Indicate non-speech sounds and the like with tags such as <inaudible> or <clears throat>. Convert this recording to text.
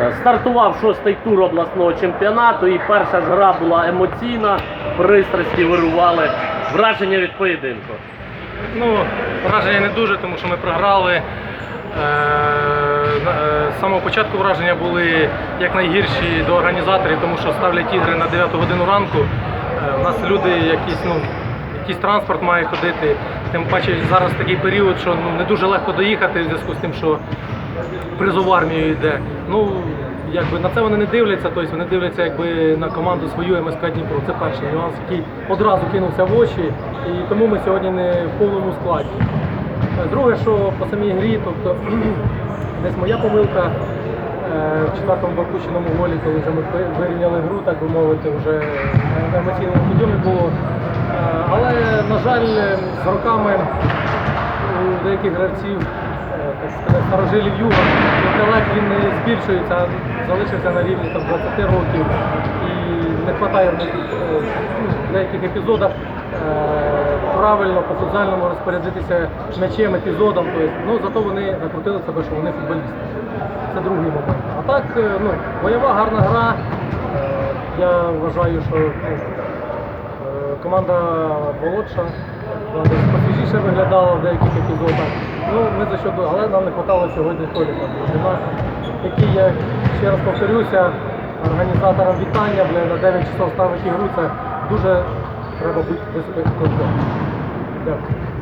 Е, Стартував шостий тур обласного чемпіонату, і перша ж гра була емоційна, пристрасті вирували. Враження від поєдинку. Ну, враження не дуже, тому що ми програли. Е, е, З самого початку враження були як найгірші до організаторів, тому що ставлять ігри на 9 годину ранку. Е, У нас люди якісь, ну, якийсь транспорт має ходити. Тим паче зараз такий період, що ну, не дуже легко доїхати в зв'язку з тим, що призов армію йде. Ну, якби на це вони не дивляться, тобто вони дивляться якби на команду свою МСК Дніпро. Це перший нюанс, який одразу кинувся в очі, і тому ми сьогодні не в повному складі. Друге, що по самій грі, тобто <clears throat> десь моя помилка е, в четвертому пропущеному голі, коли вже ми вирівняли гру, так би мовити, вже на емоційному підйомі було. Е, Але, на жаль, з роками у деяких гравців, е, старожилів юга, інтелект він не збільшується, а залишився на рівні там, 20 років і не вистачає е, ну, в деяких епізодах е, правильно по футзальному розпорядитися м'ячем, епізодом. Тобто, ну, зато вони накрутили себе, що вони футболісти. Це другий момент. А так, ну, бойова гарна гра. Я вважаю, що ну, Команда молодша, вона посвіжіше виглядала в деяких епізодах. Ну, ми за що, але нам не хватало сьогодні Толіка який, я ще раз повторюся, організаторам вітання, бля, на 9 часов ставить ігру, це дуже треба бути високим Дякую.